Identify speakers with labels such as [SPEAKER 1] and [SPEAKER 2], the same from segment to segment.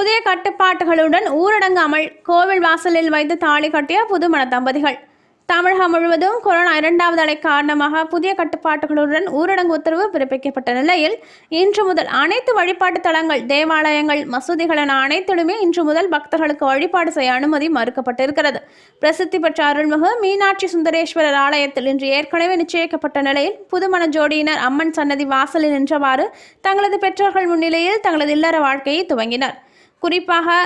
[SPEAKER 1] புதிய கட்டுப்பாட்டுகளுடன் ஊரடங்கு அமல் கோவில் வாசலில் வைத்து தாலி கட்டிய புதுமண தம்பதிகள். தமிழகம் முழுவதும் கொரோனா இரண்டாவது அலை காரணமாக புதிய கட்டுப்பாட்டுகளுடன் ஊரடங்கு உத்தரவு பிறப்பிக்கப்பட்ட நிலையில் இன்று முதல் அனைத்து வழிபாட்டு தலங்கள் தேவாலயங்கள் மசூதிகள் என அனைத்திலுமே இன்று முதல் பக்தர்களுக்கு வழிபாடு செய்ய அனுமதி மறுக்கப்பட்டிருக்கிறது. பிரசித்தி பெற்ற அருள்மிகு மீனாட்சி சுந்தரேஸ்வரர் ஆலயத்தில் இன்று ஏற்கனவே நிச்சயிக்கப்பட்ட நிலையில் புதுமண ஜோடியினர் அம்மன் சன்னதி வாசலில் நின்றவாறு தங்களது பெற்றோர்கள் முன்னிலையில் தங்களது இல்லற வாழ்க்கையை துவங்கினர். குறிப்பாக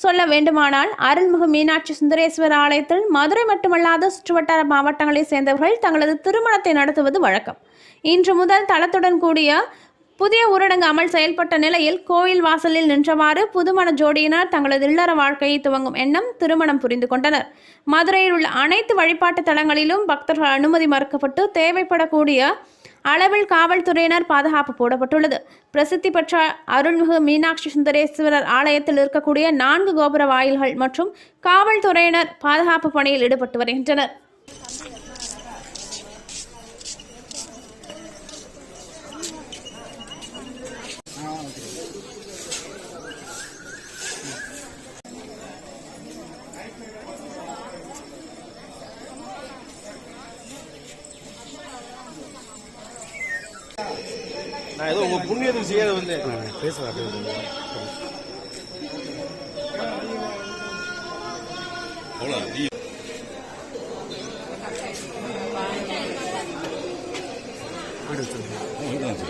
[SPEAKER 1] சொல்ல வேண்டுமானால் அருள்மிகு மீனாட்சி சுந்தரேஸ்வரர் ஆலயத்தில் மதுரை மட்டுமல்லாத சுற்றுவட்டார மாவட்டங்களைச் சேர்ந்தவர்கள் தங்களது திருமணத்தை நடத்துவது வழக்கம். இன்று முதல் தளத்துடன் கூடிய புதிய ஊரடங்கு அமல் செயல்பட்ட நிலையில் கோயில் வாசலில் நின்றவாறு புதுமண ஜோடியினர் தங்களது இல்லற வாழ்க்கையை துவங்கும் எண்ணம் திருமணம் புரிந்து கொண்டனர். மதுரையில் உள்ள அனைத்து வழிபாட்டு தலங்களிலும் பக்தர்கள் அனுமதி மறுக்கப்பட்டு தேவைப்படக்கூடிய அளவில் காவல்துறையினர் பாதுகாப்பு போடப்பட்டுள்ளது. பிரசித்தி பெற்ற அருள்மிகு மீனாட்சி சுந்தரேஸ்வரர் ஆலயத்தில் இருக்கக்கூடிய நான்கு கோபுர வாயில்கள் மற்றும் காவல்துறையினர் பாதுகாப்பு பணியில் ஈடுபட்டு வருகின்றனர்.
[SPEAKER 2] 哎，都我分你点
[SPEAKER 3] 东西
[SPEAKER 2] 啊，兄
[SPEAKER 3] 弟。哎，
[SPEAKER 2] 没事啊，没事。好了，你。好了，走。